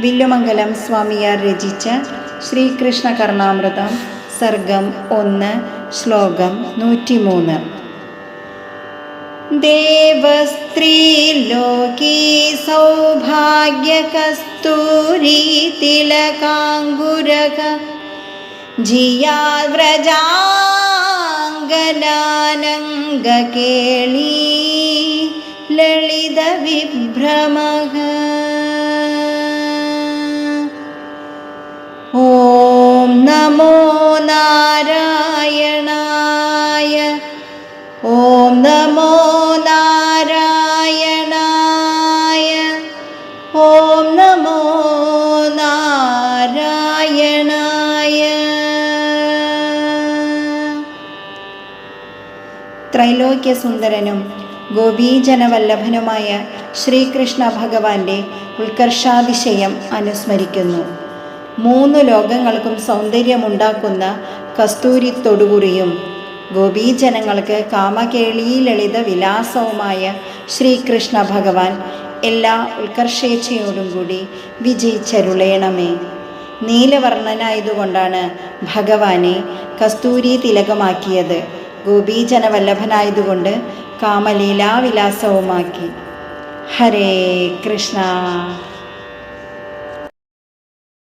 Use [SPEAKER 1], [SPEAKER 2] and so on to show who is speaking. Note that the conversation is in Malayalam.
[SPEAKER 1] വില്ലുമംഗലം സ്വാമിയാർ രചിച്ച ശ്രീകൃഷ്ണ കർണാമൃതം സർഗം ഒന്ന് ശ്ലോകം നൂറ്റിമൂന്ന്. ദേവസ്ത്രീലോകീ സൗഭാഗ്യകസ്തൂരീ തിലകാങ്കുരക ലളിത ലളിതവിഭ്രമഃ നമോ നാരായണായ. ഓം നമോ നാരായണായ. ഓം നമോ നാരായണായ. ത്രൈലോക്യസുന്ദരനും ഗോപീജനവല്ലഭനുമായ ശ്രീകൃഷ്ണ ഭഗവാന്റെ ഉത്കർഷാതിശയം അനുസ്മരിക്കുന്നു. മൂന്ന് ലോകങ്ങൾക്കും സൗന്ദര്യമുണ്ടാക്കുന്ന കസ്തൂരി തൊടുപുറിയും ഗോപീജനങ്ങൾക്ക് കാമകേളി ലളിത വിലാസവുമായ ശ്രീകൃഷ്ണ ഭഗവാൻ എല്ലാ ഉത്കർഷേച്ഛയോടും കൂടി വിജയിച്ചരുളേണമേ നീലവർണനായതുകൊണ്ടാണ് ഭഗവാനെ കസ്തൂരി തിലകമാക്കിയത്. ഗോപീജനവല്ലഭനായതുകൊണ്ട് കാമലീലാവിലാസവുമാക്കി. ഹരേ കൃഷ്ണ.